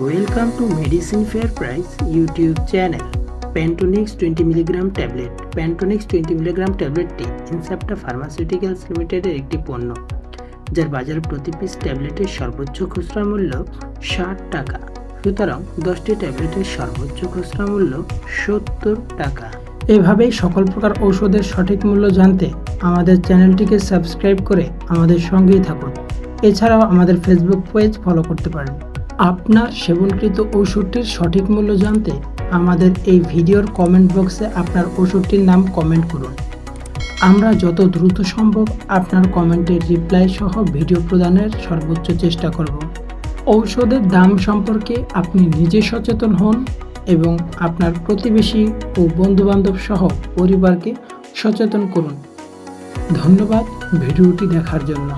Welcome to medicine fair price YouTube channel Pantonix twenty milligram tablet Pantonix twenty milligram ট্যাবলেটটি Incepta pharmaceuticals লিমিটেডের একটি পণ্য, যার বাজার প্রতি পিস ট্যাবলেটের সর্বোচ্চ খুচরা মূল্য ষাট টাকা। সুতরাং দশটি ট্যাবলেটের সর্বোচ্চ খুচরা মূল্য সত্তর টাকা। এভাবেই সকল প্রকার ঔষধের সঠিক মূল্য জানতে আমাদের চ্যানেলটিকে সাবস্ক্রাইব করে আমাদের সঙ্গেই থাকুন। এছাড়াও আমাদের ফেসবুক পেজ ফলো করতে পারেন। আপনার সেবনকৃত ওষুধটির সঠিক মূল্য জানতে আমাদের এই ভিডিওর কমেন্ট বক্সে আপনার ওষুধটির নাম কমেন্ট করুন। আমরা যত দ্রুত সম্ভব আপনার কমেন্টের রিপ্লাই সহ ভিডিও প্রদানের সর্বোচ্চ চেষ্টা করব। ঔষধের দাম সম্পর্কে আপনি নিজে সচেতন হন এবং আপনার প্রতিবেশী ও বন্ধুবান্ধব সহ পরিবারকে সচেতন করুন। ধন্যবাদ ভিডিওটি দেখার জন্য।